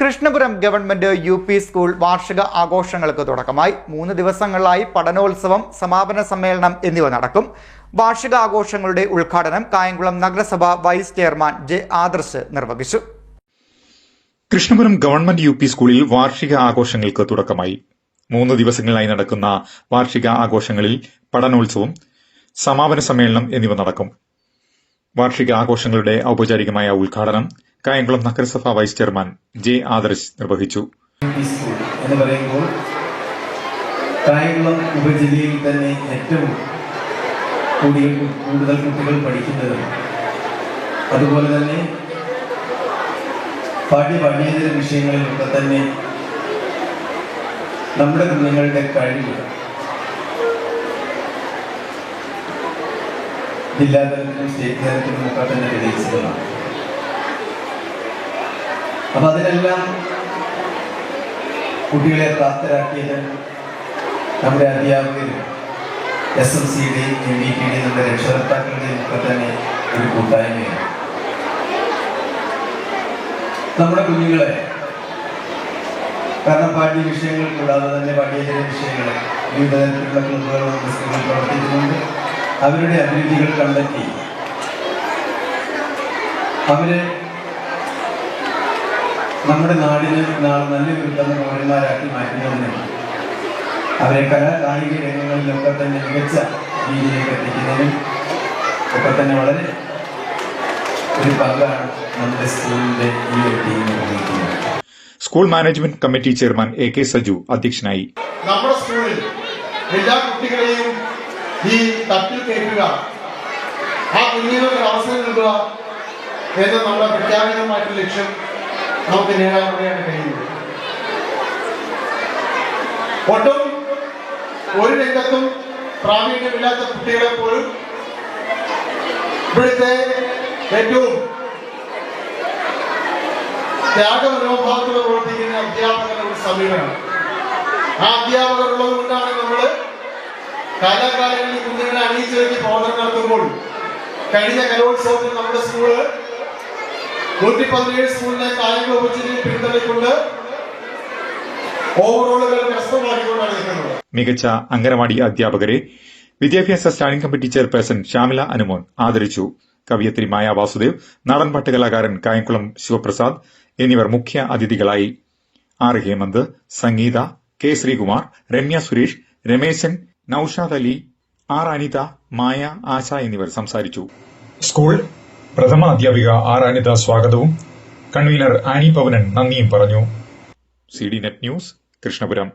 Krishnapuram government U P school വാർഷിക ആഘോഷങ്ങൾക്ക് തുടക്കമായി. മൂന്ന് ദിവസങ്ങളിലായി പഠനോത്സവം സമാപന സമ്മേളനം എന്നിവ നടക്കും. വാർഷിക ആഘോഷങ്ങളുടെ ഉദ്ഘാടനം കായംകുളം നഗരസഭ വൈസ് ചെയർമാൻ ജെ ആദർശ് നിർവഹിച്ചു. കൃഷ്ണപുരം ഗവൺമെന്റ് യു പി സ്കൂളിൽ വാർഷിക ആഘോഷങ്ങൾക്ക് തുടക്കമായി. മൂന്ന് ദിവസങ്ങളിലായി നടക്കുന്ന വാർഷിക ആഘോഷങ്ങളിൽ പഠനോത്സവം സമാപന സമ്മേളനം എന്നിവ നടക്കും. വാർഷിക ആഘോഷങ്ങളുടെ ഔപചാരികമായ ഉദ്ഘാടനം കായംകുളം നഗരസഭ വൈസ് ചെയർമാൻ ജെ ആദർശ് നിർവഹിച്ചു. എന്ന് പറയുമ്പോൾ കായംകുളം ഉപജില്ലയിൽ തന്നെ ഏറ്റവും കൂടുതൽ കുട്ടികൾ അതുപോലെ തന്നെ പാഠ്യ പഠ്യേതര വിഷയങ്ങളിലൊക്കെ തന്നെ നമ്മുടെ കുഞ്ഞുങ്ങളുടെ കഴിവ് ജില്ലാതലത്തിലും സ്റ്റേറ്റ് തലത്തിലും ഒക്കെ തന്നെ വിജയിച്ചതാണ്. അപ്പൊ അതിനെല്ലാം കുട്ടികളെ പ്രാപ്തരാക്കിയത് നമ്മുടെ അധ്യാപകരും എസ് എം സിയുടെയും എം വി പിയുടെയും നമ്മുടെ രക്ഷകർത്താക്കളുടെയും ഒക്കെ തന്നെ ഒരു കൂട്ടായ്മയാണ്. നമ്മുടെ കുഞ്ഞുങ്ങളെ കാരണം പാഠ്യ വിഷയങ്ങൾ കൂടാതെ തന്നെ പാഠ്യേതര വിഷയങ്ങൾ വിവിധ തരത്തിലുള്ള ക്ലബുകളും സ്കൂളിൽ പ്രവർത്തിക്കുന്നുണ്ട്. അവരുടെ അഭിരുചികൾ കണ്ടെത്തി അവരെ നമ്മുടെ നാടിന് നാളെ നല്ലൊരു ഉത്തമ പൗരന്മാരാക്കി മാറ്റുന്നതിന് അവരെ കലാ കായിക രംഗങ്ങളിലൊക്കെ തന്നെ മികച്ച രീതിയിലേക്ക് എത്തിക്കുന്നതിനും ഒക്കെ തന്നെ വളരെ ഒരു പങ്കാണ് നമ്മുടെ സ്കൂളിന്റെ ഈ ഒരു ടീം നിർവഹിക്കുന്നത്. School management committee chairman A K Saju അധ്യക്ഷനായി. നമ്മുടെ സ്കൂളിൽ എല്ലാ കുട്ടികളെയും ഈ തട്ടിൽ കയറ്റുക ആ കുഞ്ഞുങ്ങൾക്ക് അവസരം നൽകുക എന്ന നമ്മുടെ പ്രഖ്യാപനമായിട്ടുള്ള ലക്ഷ്യം നമുക്ക് നേടാൻ പറയാൻ കഴിയുന്നത് ഒട്ടും ഒരു രംഗത്തും പ്രാവീണ്യമില്ലാത്ത കുട്ടികളെ പോലും ഇവിടുത്തെ ഏറ്റവും ത്യാഗമനോഭാവത്തോടെ പ്രവർത്തിക്കുന്ന അധ്യാപകരുടെ ഒരു സമീപനം. ആ അധ്യാപകർ കൊണ്ടാണ് നമ്മൾ കാലാകാലങ്ങളിൽ കുഞ്ഞുങ്ങളെ അണിയിച്ചിറക്കി പ്രവർത്തനം നടത്തുമ്പോൾ കഴിഞ്ഞ കലോത്സവത്തിൽ നമ്മുടെ സ്കൂൾ നൂറ്റി പതിനേഴ് സ്കൂളിലെ കായിക ഉപജില്ലയിൽ പിന്തള്ളിക്കൊണ്ട് ഓവറോളുകൾ കരസ്ഥമാക്കിക്കൊണ്ടാണ് നിൽക്കുന്നത് മികച്ച അംഗനവാടി അധ്യാപകരെ വിദ്യാഭ്യാസ standing committee chairperson Shyamila Anumon ആദരിച്ചു. കവിയത്രി മായ വാസുദേവ് നടൻ പട്ടുകലാകാരൻ കായംകുളം ശിവപ്രസാദ് എന്നിവർ മുഖ്യ അതിഥികളായി. R. Hemanth Sangeetha K. Sreekumar Ramya Suresh Rameshan Naushad Ali R. Anitha Maya Asha എന്നിവർ സംസാരിച്ചു. സ്കൂൾ പ്രഥമ അധ്യാപിക ആർ അനിത സ്വാഗതവും. കൺവീനർ ആനി പവനൻ നന്ദിയും പറഞ്ഞു. C D net news Krishnapuram.